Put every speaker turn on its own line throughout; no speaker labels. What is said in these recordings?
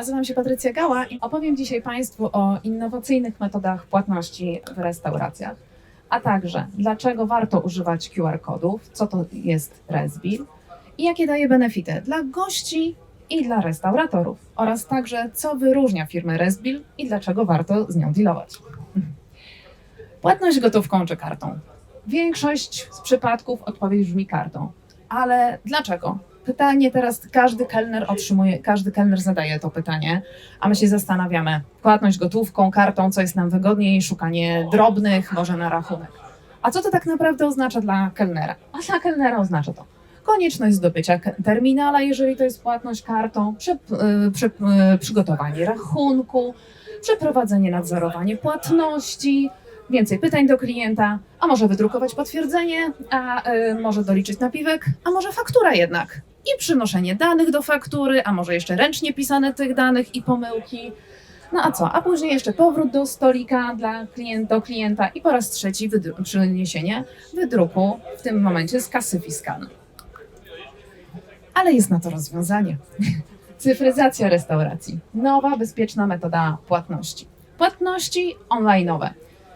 Nazywam się Patrycja Gała i opowiem dzisiaj Państwu o innowacyjnych metodach płatności w restauracjach, a także dlaczego warto używać QR-kodów, co to jest Resbill i jakie daje benefity dla gości i dla restauratorów oraz także co wyróżnia firmę Resbill i dlaczego warto z nią dealować. Płatność gotówką czy kartą. Większość z przypadków odpowiedź brzmi kartą. Ale dlaczego? Pytanie teraz każdy kelner otrzymuje, każdy kelner zadaje to pytanie, a my się zastanawiamy, płatność gotówką, kartą, co jest nam wygodniej, szukanie drobnych, może na rachunek. A co to tak naprawdę oznacza dla kelnera? A dla kelnera oznacza to konieczność zdobycia terminala, jeżeli to jest płatność kartą, przy, y, przy, y, przygotowanie rachunku, przeprowadzenie, nadzorowanie płatności, więcej pytań do klienta, a może wydrukować potwierdzenie, a y, może doliczyć napiwek, a może faktura jednak. I przynoszenie danych do faktury, a może jeszcze ręcznie pisane tych danych i pomyłki. No a co? A później jeszcze powrót do stolika dla klienta, do klienta i po raz trzeci wydru- przyniesienie wydruku, w tym momencie z kasy fiskalnej. Ale jest na to rozwiązanie. Cyfryzacja restauracji. Nowa, bezpieczna metoda płatności. Płatności online'owe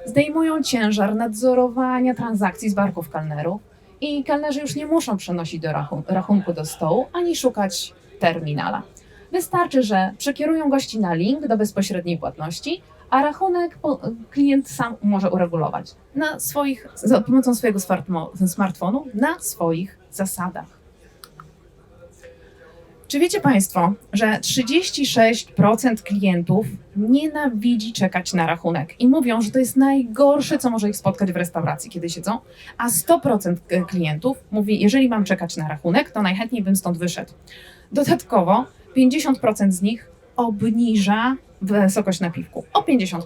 zdejmują ciężar nadzorowania transakcji z barków kelnerów i kelnerzy już nie muszą przenosić do rachun- rachunku do stołu ani szukać terminala. Wystarczy, że przekierują gości na link do bezpośredniej płatności, a rachunek klient sam może uregulować na swoich, za pomocą swojego smartfonu na swoich zasadach. Czy wiecie Państwo, że 36% klientów nienawidzi czekać na rachunek i mówią, że to jest najgorsze, co może ich spotkać w restauracji, kiedy siedzą, a 100% k- klientów mówi, jeżeli mam czekać na rachunek, to najchętniej bym stąd wyszedł. Dodatkowo 50% z nich obniża wysokość napiwku o 50%.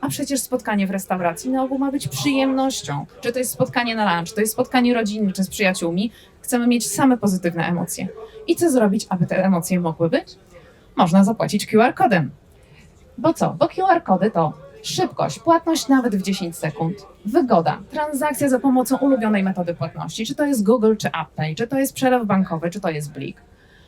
A przecież spotkanie w restauracji na ogół ma być przyjemnością. Czy to jest spotkanie na lunch, czy to jest spotkanie rodzinne, czy z przyjaciółmi, chcemy mieć same pozytywne emocje. I co zrobić, aby te emocje mogły być? Można zapłacić QR-kodem. Bo co? Bo QR-kody to szybkość, płatność nawet w 10 sekund, wygoda, transakcja za pomocą ulubionej metody płatności, czy to jest Google, czy AppPay, czy to jest przelew bankowy, czy to jest Blik.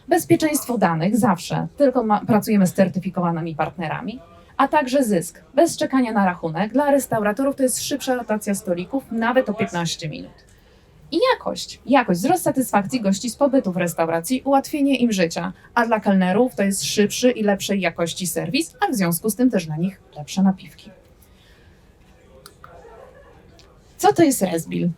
Bezpieczeństwo danych zawsze, tylko ma, pracujemy z certyfikowanymi partnerami, a także zysk. Bez czekania na rachunek. Dla restauratorów to jest szybsza rotacja stolików, nawet o 15 minut. I jakość. Jakość, wzrost satysfakcji gości z pobytu w restauracji, ułatwienie im życia, a dla kelnerów to jest szybszy i lepszej jakości serwis, a w związku z tym też dla nich lepsze napiwki. Co to jest Resbill?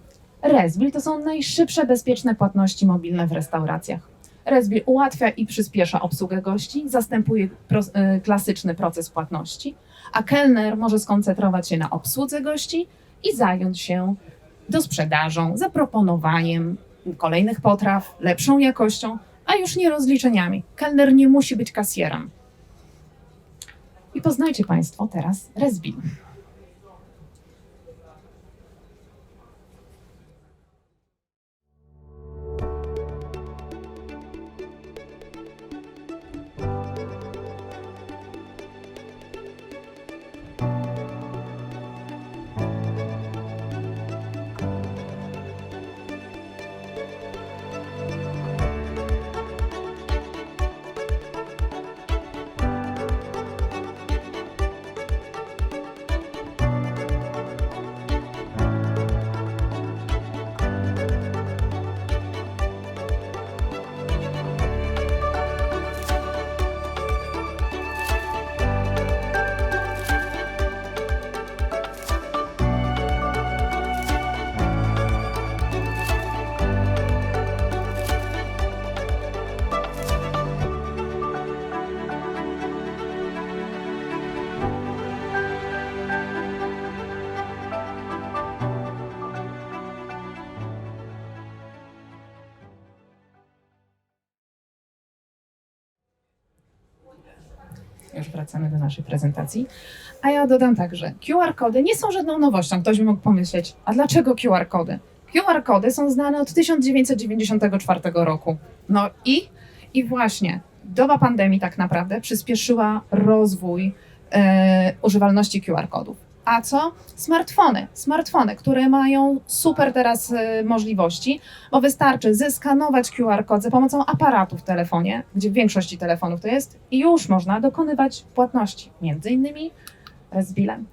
Resbill to są najszybsze, bezpieczne płatności mobilne w restauracjach. Resbill ułatwia i przyspiesza obsługę gości, zastępuje pro, y, klasyczny proces płatności, a kelner może skoncentrować się na obsłudze gości i zająć się dosprzedażą, zaproponowaniem kolejnych potraw, lepszą jakością, a już nie rozliczeniami. Kelner nie musi być kasjerem. I poznajcie Państwo teraz Resbill. Już wracamy do naszej prezentacji. A ja dodam tak, że QR-kody nie są żadną nowością. Ktoś by mógł pomyśleć, a dlaczego QR-kody? QR-kody są znane od 1994 roku. No i, i właśnie doba pandemii tak naprawdę przyspieszyła rozwój e, używalności QR-kodów. A co? Smartfony. Smartfony, które mają super teraz y, możliwości, bo wystarczy zeskanować QR kod za pomocą aparatu w telefonie, gdzie w większości telefonów to jest, i już można dokonywać płatności, między innymi Rezbilem.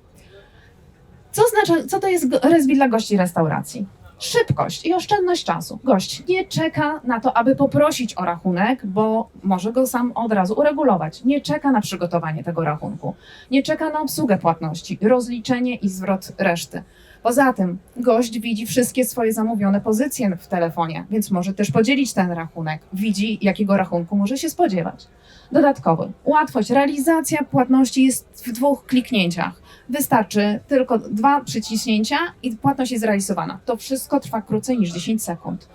Co, znaczy, co to jest Rezbil dla gości restauracji? Szybkość i oszczędność czasu. Gość nie czeka na to, aby poprosić o rachunek, bo może go sam od razu uregulować. Nie czeka na przygotowanie tego rachunku. Nie czeka na obsługę płatności, rozliczenie i zwrot reszty. Poza tym gość widzi wszystkie swoje zamówione pozycje w telefonie, więc może też podzielić ten rachunek. Widzi, jakiego rachunku może się spodziewać. Dodatkowy. Łatwość. Realizacja płatności jest w dwóch kliknięciach. Wystarczy tylko dwa przyciśnięcia i płatność jest zrealizowana. To wszystko trwa krócej niż 10 sekund.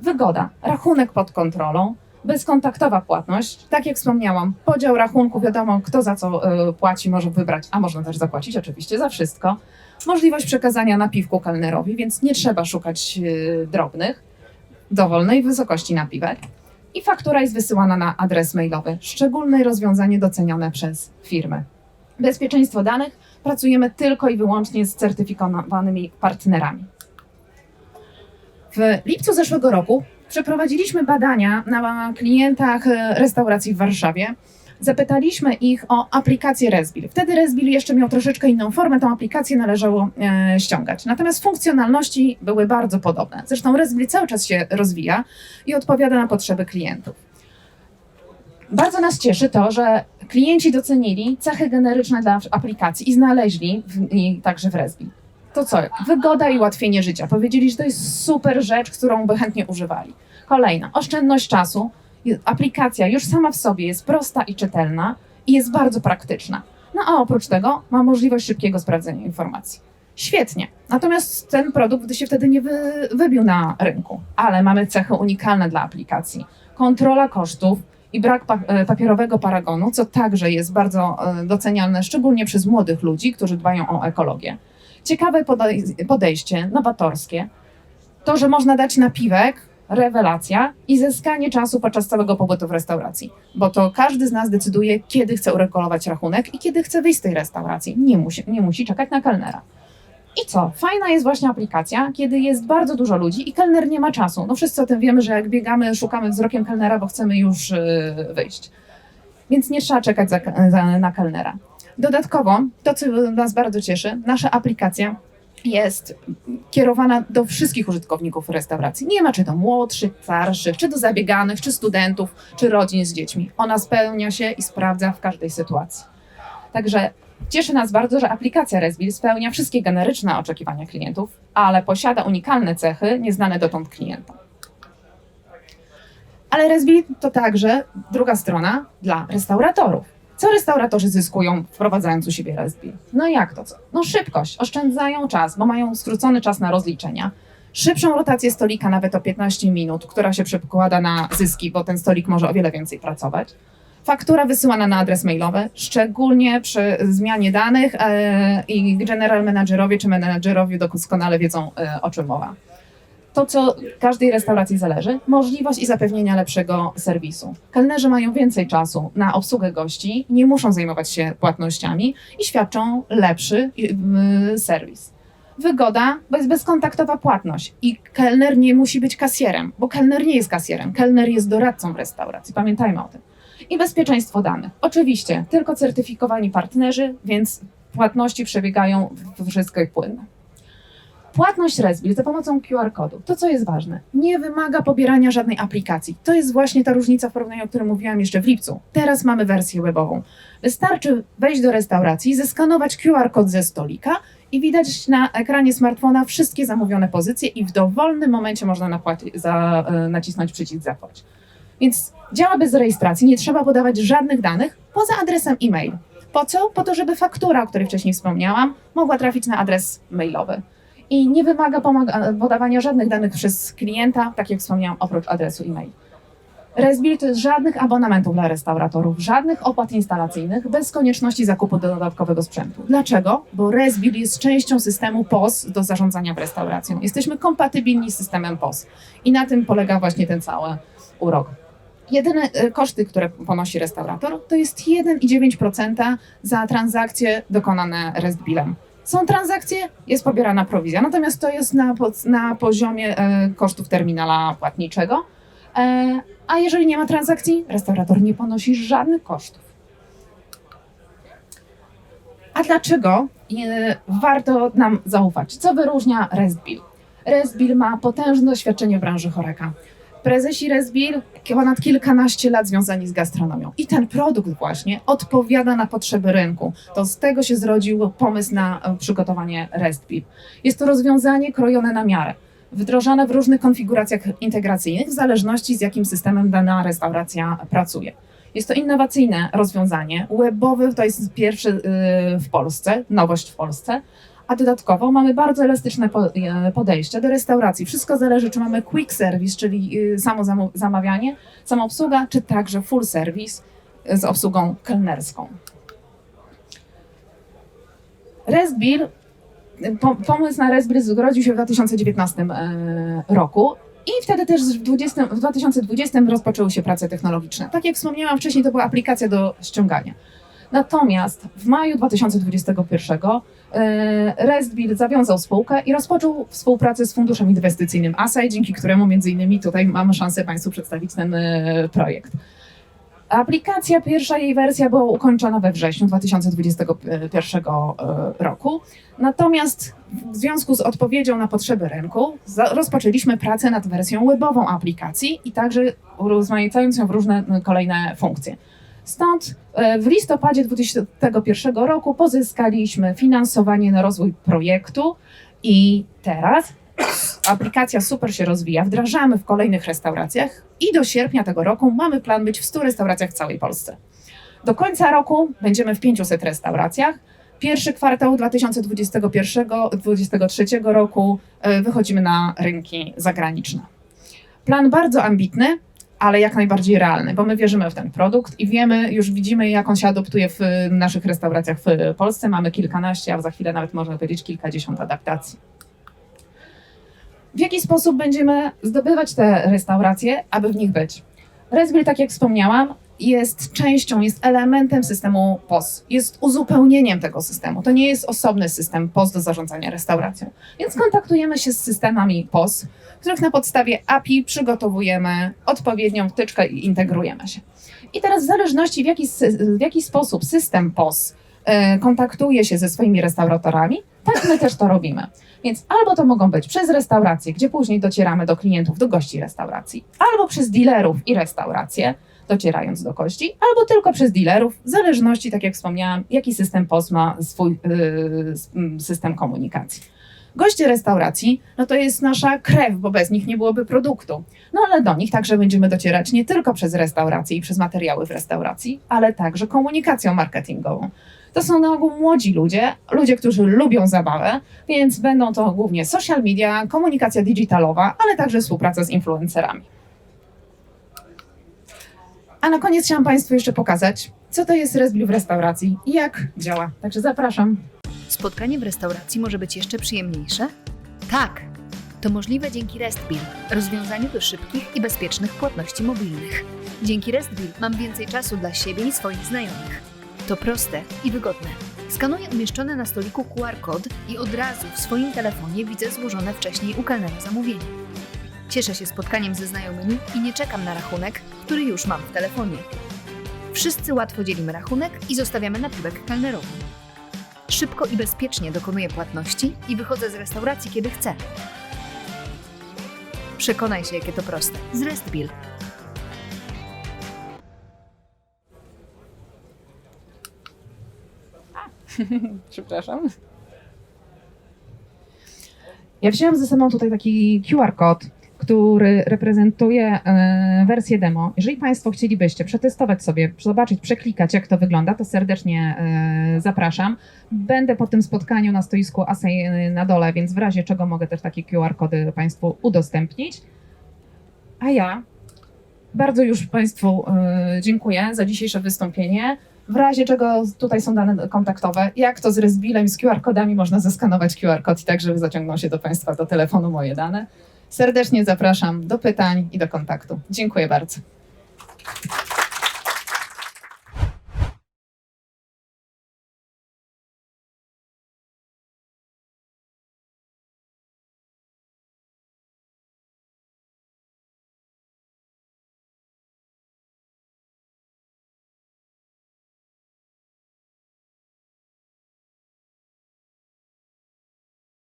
Wygoda. Rachunek pod kontrolą. Bezkontaktowa płatność. Tak jak wspomniałam, podział rachunku, wiadomo kto za co y, płaci, może wybrać, a można też zapłacić oczywiście za wszystko. Możliwość przekazania napiwku kelnerowi, więc nie trzeba szukać y, drobnych, dowolnej wysokości napiwek. I faktura jest wysyłana na adres mailowy. Szczególne rozwiązanie docenione przez firmy. Bezpieczeństwo danych pracujemy tylko i wyłącznie z certyfikowanymi partnerami. W lipcu zeszłego roku przeprowadziliśmy badania na klientach e, restauracji w Warszawie. Zapytaliśmy ich o aplikację Resbil. Wtedy Resbil jeszcze miał troszeczkę inną formę, tą aplikację należało e, ściągać. Natomiast funkcjonalności były bardzo podobne. Zresztą Resbil cały czas się rozwija i odpowiada na potrzeby klientów. Bardzo nas cieszy to, że klienci docenili cechy generyczne dla aplikacji i znaleźli w niej także w Resbil. To co? Wygoda i ułatwienie życia. Powiedzieli, że to jest super rzecz, którą by chętnie używali. Kolejna, oszczędność czasu. Aplikacja już sama w sobie jest prosta i czytelna i jest bardzo praktyczna. No a oprócz tego ma możliwość szybkiego sprawdzenia informacji. Świetnie. Natomiast ten produkt się wtedy nie wy, wybił na rynku, ale mamy cechy unikalne dla aplikacji. Kontrola kosztów i brak e, papierowego paragonu, co także jest bardzo e, doceniane, szczególnie przez młodych ludzi, którzy dbają o ekologię. Ciekawe podej podejście, nowatorskie. To, że można dać napiwek, rewelacja i zyskanie czasu podczas całego pobytu w restauracji. Bo to każdy z nas decyduje, kiedy chce uregulować rachunek i kiedy chce wyjść z tej restauracji. Nie musi, nie musi czekać na kelnera. I co? Fajna jest właśnie aplikacja, kiedy jest bardzo dużo ludzi i kelner nie ma czasu. No wszyscy o tym wiemy, że jak biegamy, szukamy wzrokiem kelnera, bo chcemy już yy, wyjść. Więc nie trzeba czekać za, za, na kelnera. Dodatkowo, to co nas bardzo cieszy, nasza aplikacja jest kierowana do wszystkich użytkowników restauracji. Nie ma czy to młodszych, starszych, czy do zabieganych, czy studentów, czy rodzin z dziećmi. Ona spełnia się i sprawdza w każdej sytuacji. Także cieszy nas bardzo, że aplikacja Resbil spełnia wszystkie generyczne oczekiwania klientów, ale posiada unikalne cechy nieznane dotąd klientom. Ale Resbil to także druga strona dla restauratorów. Co restauratorzy zyskują, wprowadzając u siebie Resbil? No jak to co? No szybkość, oszczędzają czas, bo mają skrócony czas na rozliczenia. Szybszą rotację stolika, nawet o 15 minut, która się przekłada na zyski, bo ten stolik może o wiele więcej pracować. Faktura wysyłana na adres mailowy, szczególnie przy zmianie danych e, i general managerowie czy menadżerowie doskonale wiedzą, e, o czym mowa to, co każdej restauracji zależy, możliwość i zapewnienia lepszego serwisu. Kelnerzy mają więcej czasu na obsługę gości, nie muszą zajmować się płatnościami i świadczą lepszy serwis. Wygoda, bo jest bezkontaktowa płatność i kelner nie musi być kasjerem, bo kelner nie jest kasjerem, kelner jest doradcą w restauracji, pamiętajmy o tym. I bezpieczeństwo danych. Oczywiście, tylko certyfikowani partnerzy, więc płatności przebiegają wszystko i płynne. Płatność Resbil za pomocą QR-kodu. To, co jest ważne, nie wymaga pobierania żadnej aplikacji. To jest właśnie ta różnica w porównaniu, o której mówiłam jeszcze w lipcu. Teraz mamy wersję webową. Wystarczy wejść do restauracji, zeskanować QR-kod ze stolika i widać na ekranie smartfona wszystkie zamówione pozycje i w dowolnym momencie można napłaci- za, e, nacisnąć przycisk zapłać. Więc działa bez rejestracji, nie trzeba podawać żadnych danych poza adresem e-mail. Po co? Po to, żeby faktura, o której wcześniej wspomniałam, mogła trafić na adres mailowy i nie wymaga podawania żadnych danych przez klienta, tak jak wspomniałam, oprócz adresu e-mail. Jest żadnych abonamentów dla restauratorów, żadnych opłat instalacyjnych, bez konieczności zakupu dodatkowego sprzętu. Dlaczego? Bo Resbil jest częścią systemu POS do zarządzania w restauracją. Jesteśmy kompatybilni z systemem POS i na tym polega właśnie ten cały urok. Jedyne e, koszty, które ponosi restaurator, to jest 1,9% za transakcje dokonane Resbilem. Są transakcje, jest pobierana prowizja, natomiast to jest na, na poziomie e, kosztów terminala płatniczego. E, a jeżeli nie ma transakcji, restaurator nie ponosi żadnych kosztów. A dlaczego e, warto nam zaufać? Co wyróżnia RestBill? RestBill ma potężne doświadczenie w branży choreka. Prezesi RestBill ponad kilkanaście lat związani z gastronomią. I ten produkt właśnie odpowiada na potrzeby rynku. To z tego się zrodził pomysł na e, przygotowanie RestBill. Jest to rozwiązanie krojone na miarę, wdrożone w różnych konfiguracjach integracyjnych, w zależności z jakim systemem dana restauracja pracuje. Jest to innowacyjne rozwiązanie. Webowy to jest pierwszy w Polsce, nowość w Polsce. A dodatkowo mamy bardzo elastyczne e, podejście do restauracji. Wszystko zależy, czy mamy quick service, czyli y, samo zamawianie, samoobsługa, czy także full service y, z obsługą kelnerską. RestBill, y, po, pomysł na RestBill zrodził się w 2019 e, roku i wtedy też w, 20, w 2020 rozpoczęły się prace technologiczne. Tak jak wspomniałam wcześniej, to była aplikacja do ściągania. Natomiast w maju 2021 e, RestBill zawiązał spółkę i rozpoczął współpracę z funduszem inwestycyjnym ASAI, dzięki któremu między innymi tutaj mamy szansę Państwu przedstawić ten e, projekt. Aplikacja, pierwsza jej wersja była ukończona we wrześniu 2021 e, roku. Natomiast w związku z odpowiedzią na potrzeby rynku rozpoczęliśmy pracę nad wersją webową aplikacji i także urozmaicając ją w różne kolejne funkcje. Stąd e, w listopadzie 2021 roku pozyskaliśmy finansowanie na rozwój projektu i teraz aplikacja super się rozwija, wdrażamy w kolejnych restauracjach i do sierpnia tego roku mamy plan być w 100 restauracjach w całej Polsce. Do końca roku będziemy w 500 restauracjach. Pierwszy kwartał 2021-2023 roku e, wychodzimy na rynki zagraniczne. Plan bardzo ambitny, ale jak najbardziej realny, bo my wierzymy w ten produkt i wiemy, już widzimy, jak on się adoptuje w naszych restauracjach w Polsce. Mamy kilkanaście, a za chwilę nawet można powiedzieć kilkadziesiąt adaptacji. W jaki sposób będziemy zdobywać te restauracje, aby w nich być? Resbill, tak jak wspomniałam, jest częścią, jest elementem systemu POS. Jest uzupełnieniem tego systemu. To nie jest osobny system POS do zarządzania restauracją. Więc kontaktujemy się z systemami POS, których na podstawie API przygotowujemy odpowiednią wtyczkę i integrujemy się. I teraz w zależności w jaki, w jaki sposób system POS e, kontaktuje się ze swoimi restauratorami, tak my też to robimy. Więc albo to mogą być przez restauracje, gdzie później docieramy do klientów, do gości restauracji, albo przez dealerów i restauracje, docierając do gości, albo tylko przez dealerów, w zależności, tak jak wspomniałam, jaki system POS ma swój yy, system komunikacji. Goście restauracji, no to jest nasza krew, bo bez nich nie byłoby produktu. No ale do nich także będziemy docierać nie tylko przez restauracje i przez materiały w restauracji, ale także komunikacją marketingową. To są na ogół młodzi ludzie, ludzie, którzy lubią zabawę, więc będą to głównie social media, komunikacja digitalowa, ale także współpraca z influencerami. A na koniec chciałam Państwu jeszcze pokazać, co to jest Resbill w restauracji i jak działa. Także zapraszam.
Spotkanie w restauracji może być jeszcze przyjemniejsze? Tak! To możliwe dzięki RestBill, rozwiązaniu do szybkich i bezpiecznych płatności mobilnych. Dzięki RestBill mam więcej czasu dla siebie i swoich znajomych. To proste i wygodne. Skanuję umieszczony na stoliku QR kod i od razu w swoim telefonie widzę złożone wcześniej u kelnera zamówienie. Cieszę się spotkaniem ze znajomymi i nie czekam na rachunek, który już mam w telefonie. Wszyscy łatwo dzielimy rachunek i zostawiamy napiwek kelnerowi. Szybko i bezpiecznie dokonuję płatności i wychodzę z restauracji, kiedy chcę. Przekonaj się, jakie to proste. Z RestBill.
Przepraszam. Ja wzięłam ze sobą tutaj taki QR kod, który reprezentuje e, wersję demo. Jeżeli Państwo chcielibyście przetestować sobie, zobaczyć, przeklikać, jak to wygląda, to serdecznie e, zapraszam. Będę po tym spotkaniu na stoisku Asej na dole, więc w razie czego mogę też takie QR kody Państwu udostępnić. A ja bardzo już Państwu e, dziękuję za dzisiejsze wystąpienie. W razie czego tutaj są dane kontaktowe, jak to z Resbilem, z QR-kodami można zeskanować QR kod i tak, żeby zaciągnął się do Państwa do telefonu moje dane. Serdecznie zapraszam do pytań i do kontaktu. Dziękuję bardzo.